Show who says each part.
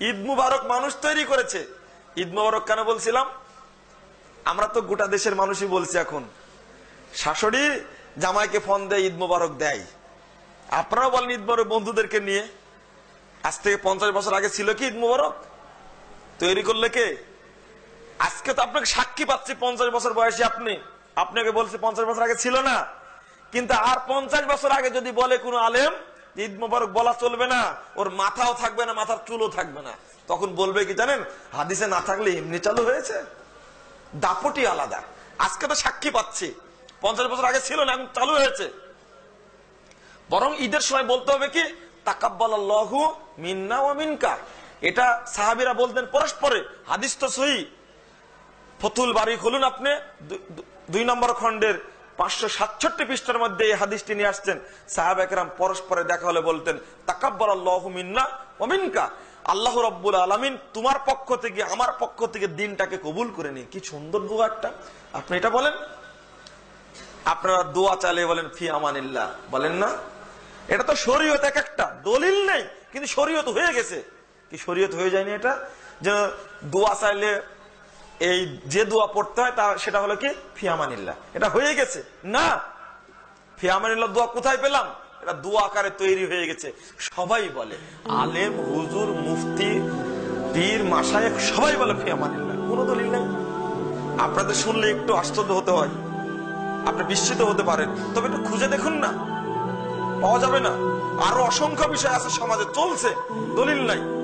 Speaker 1: ঈদ মুবারক মানুষ তৈরি করেছে। ঈদ মুবারক কেন বলছিলাম? আমরা তো গোটা দেশের মানুষই বলছি এখন। শাশুড়ি জামাইকে ফোন দেয় ঈদ মুবারক দেয়। আপনারাও বলেন ঈদ মুবারক বন্ধুদেরকে নিয়ে। আজ থেকে পঞ্চাশ বছর আগে ছিল কি ঈদ মুবারক? তৈরি করলে কে? আজকে তো আপনাকে সাক্ষী পাচ্ছি পঞ্চাশ বছর বয়সে আপনি। আপনাকে বলছি পঞ্চাশ বছর আগে ছিল না। কিন্তু আর পঞ্চাশ বছর আগে যদি বলে কোনো আলেম ঈদ মোবারক বলা চলবে না, ওর মাথাও থাকবে না, মাথার চুলও থাকবে না। তখন বলবে কি জানেন, হাদিসে না থাকলে এমনি চালু হয়েছে? দাপটি আলাদা। আজকে তো সাক্ষী পাচ্ছি। পঞ্চাশ বছর আগে ছিল না, এখন চালু হয়েছে। বরং ঈদের সময় বলতে হবে কি, তাকাব্বালাল্লাহু মিন্না ও মিনকা। এটা সাহাবিরা বলতেন পরস্পরে, হাদিস তো সহি। ফতুল বাড়ি খুলুন আপনি দুই নম্বর খণ্ডের পাঁচশো সাতষট্টি পৃষ্ঠার মধ্যে এই হাদিসটি নিয়ে আসছেন। সাহাব একরাম পরস্পরে দেখা হলে বলতেন তাকাব্বার আল্লাহ মিন্না অমিনকা আল্লাহ রব্বুল আলমিন তোমার পক্ষ থেকে, আমার পক্ষ থেকে দিনটাকে কবুল করে নিন কি সুন্দর দোয়া একটা। আপনি এটা বলেন। আপনারা দোয়া চালিয়ে বলেন, ফি আমানিল্লাহ। বলেন না। এটা তো শরীয়ত এক একটা। দলিল নেই, কিন্তু শরীয়ত হয়ে গেছে। কি শরীয়ত হয়ে যায়নি এটা? যে দোয়া চাইলে এই যে দোয়া পড়তে হয় তা সেটা হলো কি? ফিয়ামানিল্লাহ। এটা হয়ে গেছে। না! ফিয়ামানিল্লাহ দোয়া কোথায় পেলাম? এটা দোয়া আকারে তৈরি হয়ে গেছে। সবাই বলে, আলেম, হুজুর, মুফতি, পীর মাসায়েক সবাই বলে ফিয়ামানিল্লাহ। কোনো দলিল নেই। আপনাদের শুনলে একটু আশ্চর্য হতে হয়। আপনি বিস্মিত হতে পারেন। তবে একটু খুঁজে দেখুন না। পাওয়া যাবে না। আরও অসংখ্য বিষয় আছে সমাজে। চলছে। দলিল নাই।